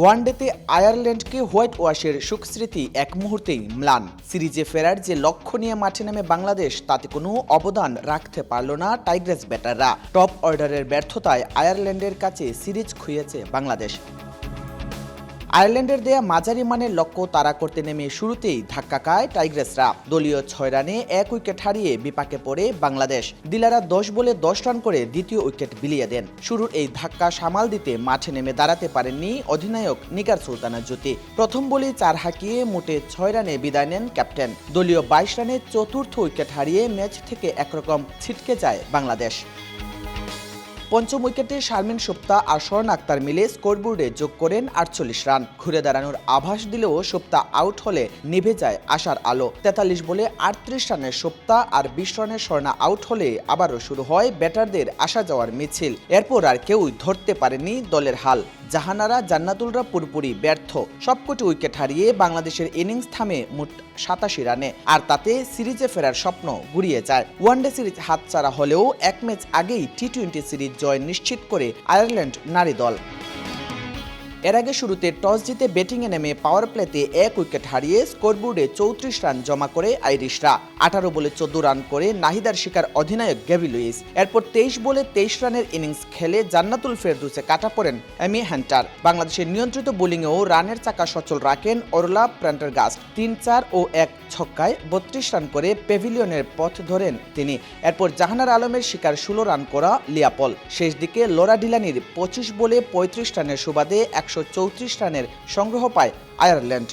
ওয়ানডেতে আয়ারল্যান্ডকে white ওয়াশের সুখস্মৃতি এক মুহূর্তেই ম্লান। সিরিজে ফেরার যে লক্ষ্য নিয়ে মাঠে নামে বাংলাদেশ, তাতে কোনো অবদান রাখতে পারল না টাইগ্রেস ব্যাটাররা। টপ অর্ডারের ব্যর্থতায় আয়ারল্যান্ডের কাছে সিরিজ খুইয়েছে বাংলাদেশ। আয়ারল্যান্ডের দেয়া মাঝারি মানের লক্ষ্য তাড়া করতে নেমে শুরুতেই ধাক্কা খায় টাইগ্রেসরা। দলীয় ছয় রানে এক উইকেট হারিয়ে বিপাকে পড়ে বাংলাদেশ। দিলারা দশ বলে দশ রান করে দ্বিতীয় উইকেট বিলিয়ে দেন। শুরুর এই ধাক্কা সামাল দিতে মাঠে নেমে দাঁড়াতে পারেননি অধিনায়ক নিকার সুলতানা জ্যোতি। প্রথম বলে চার হাঁকিয়ে মোটে ছয় রানে বিদায় নেন ক্যাপ্টেন। দলীয় বাইশ রানে চতুর্থ উইকেট হারিয়ে ম্যাচ থেকে একরকম ছিটকে যায় বাংলাদেশ। পঞ্চম উইকেটে শারমিন সুপ্তা আর স্বর্ণ আক্তার মিলে স্কোরবোর্ডে যোগ করেন আটচল্লিশ রান। ঘুরে দাঁড়ানোর আভাস দিলেও সুপ্তা আউট হলে নিভে যায় আশার আলো। তেতাল্লিশ বলে আটত্রিশ রানের সুপ্তা আর বিশ রানের স্বর্ণা আউট হলে আবারও শুরু হয় ব্যাটারদের আসা যাওয়ার মিছিল। এরপর আর কেউই ধরতে পারেনি দলের হাল। জাহানারা, জান্নাতুলরা পুরোপুরি ব্যর্থ। সবকটি উইকেট হারিয়ে বাংলাদেশের ইনিংস থামে মোট সাতাশি রানে। আর তাতে সিরিজে ফেরার স্বপ্ন গুড়িয়ে যায়। ওয়ানডে সিরিজ হাতছাড়া হলেও এক ম্যাচ আগেই টি টোয়েন্টি সিরিজ জয় নিশ্চিত করে আয়ারল্যান্ড নারী দল। এর আগে শুরুতে টস জিতে ব্যাটিংয়ে নেমে পাওয়ার প্লেতে এক উইকেট হারিয়ে স্কোরবোর্ডে চৌত্রিশ রান জমা করে আইরিশরা। আঠারো বলে চোদ্দ রান করে নাহিদার শিকার অধিনায়ক গ্যাভি লুইস। এরপর তেইশ বলে তেইশ রানের ইনিংস খেলে জান্নাতুল ফেরদুসে কাটা পড়েন এমি হ্যান্টার বাংলাদেশের নিয়ন্ত্রিত বোলিংয়েও রানের চাকা সচল রাখেন অরলা প্রান্টারগাস্ট তিন চার ও এক ছক্কায় বত্রিশ রান করে পেভিলিয়নের পথ ধরেন তিনি। এরপর জাহানার আলমের শিকার ষোলো রান করা লিয়াপল। শেষ দিকে লোরা ডিলানির পঁচিশ বলে পঁয়ত্রিশ রানের সুবাদে একশো চৌত্রিশ রানের সংগ্রহ পায় আয়ারল্যান্ড।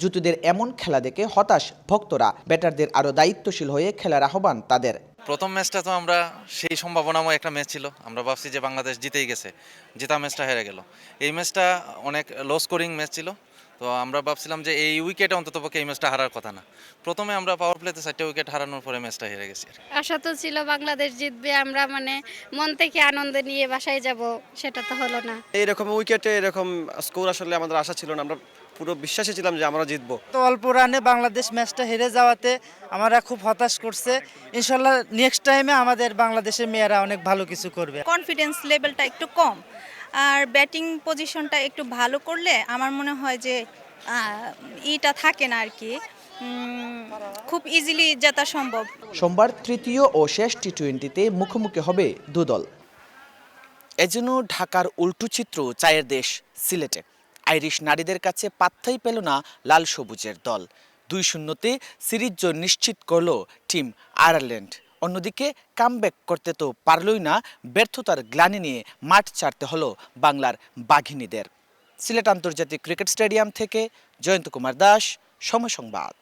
জুতুদের এমন খেলা দেখে হতাশ ভক্তরা, ব্যাটারদের আরও দায়িত্বশীল হয়ে খেলার আহ্বান তাদের। প্রথম ম্যাচটা তো আমরা সেই সম্ভাবনাময় একটা ম্যাচ ছিল। আমরা ভাবছি যে বাংলাদেশ জিতেই গেছে, জেতা ম্যাচটা হেরে গেল। এই ম্যাচটা অনেক লো স্কোরিং ম্যাচ ছিল। তো আমরা ভাবছিলাম যে এই উইকেটে অন্তত পক্ষে এই ম্যাচটা হারার কথা না। প্রথমে আমরা পাওয়ার প্লেতে চারটে উইকেট হারানোর পরে ম্যাচটা হেরে গেছি আশা তো ছিল বাংলাদেশ জিতবে আমরা মানে মন থেকে আনন্দ নিয়ে বাসায় যাব সেটা তো হলো না। এইরকম উইকেটে এরকম স্কোর আসলে আমাদের আশা ছিল না আমরা পুরো বিশ্বাসে ছিলাম যে আমরা জিতবো। তো অল্প রানে বাংলাদেশ ম্যাচটা হেরে যাওয়াতে আমরা খুব হতাশ করছে। ইনশাল্লাহ নেক্সট টাইমে আমাদের বাংলাদেশের মেয়েরা অনেক ভালো কিছু করবে। কনফিডেন্স লেভেলটা একটু কম। আর ব্যাটিং পজিশনটা একটু ভালো করলে আমার মনে হয় যে ইটা থাকে না আর কি। খুব ইজিলি জেতা সম্ভব। সোমবার তৃতীয় ও শেষ টি টোয়েন্টিতে মুখোমুখি হবে দুদল এজন্য ঢাকার উল্টো চিত্র চায়ের দেশ সিলেটে। আইরিশ নারীদের কাছে পাত্তাই পেল না লাল সবুজের দল। দুই শূন্যতে সিরিজ জয় নিশ্চিত করল টিম আয়ারল্যান্ড। অন্যদিকে কামব্যাক করতে তো পারলই না, ব্যর্থতার গ্লানি নিয়ে মাঠ ছাড়তে হলো বাংলার বাঘিনীদের। সিলেট আন্তর্জাতিক ক্রিকেট স্টেডিয়াম থেকে জয়ন্ত কুমার দাস, সময় সংবাদ।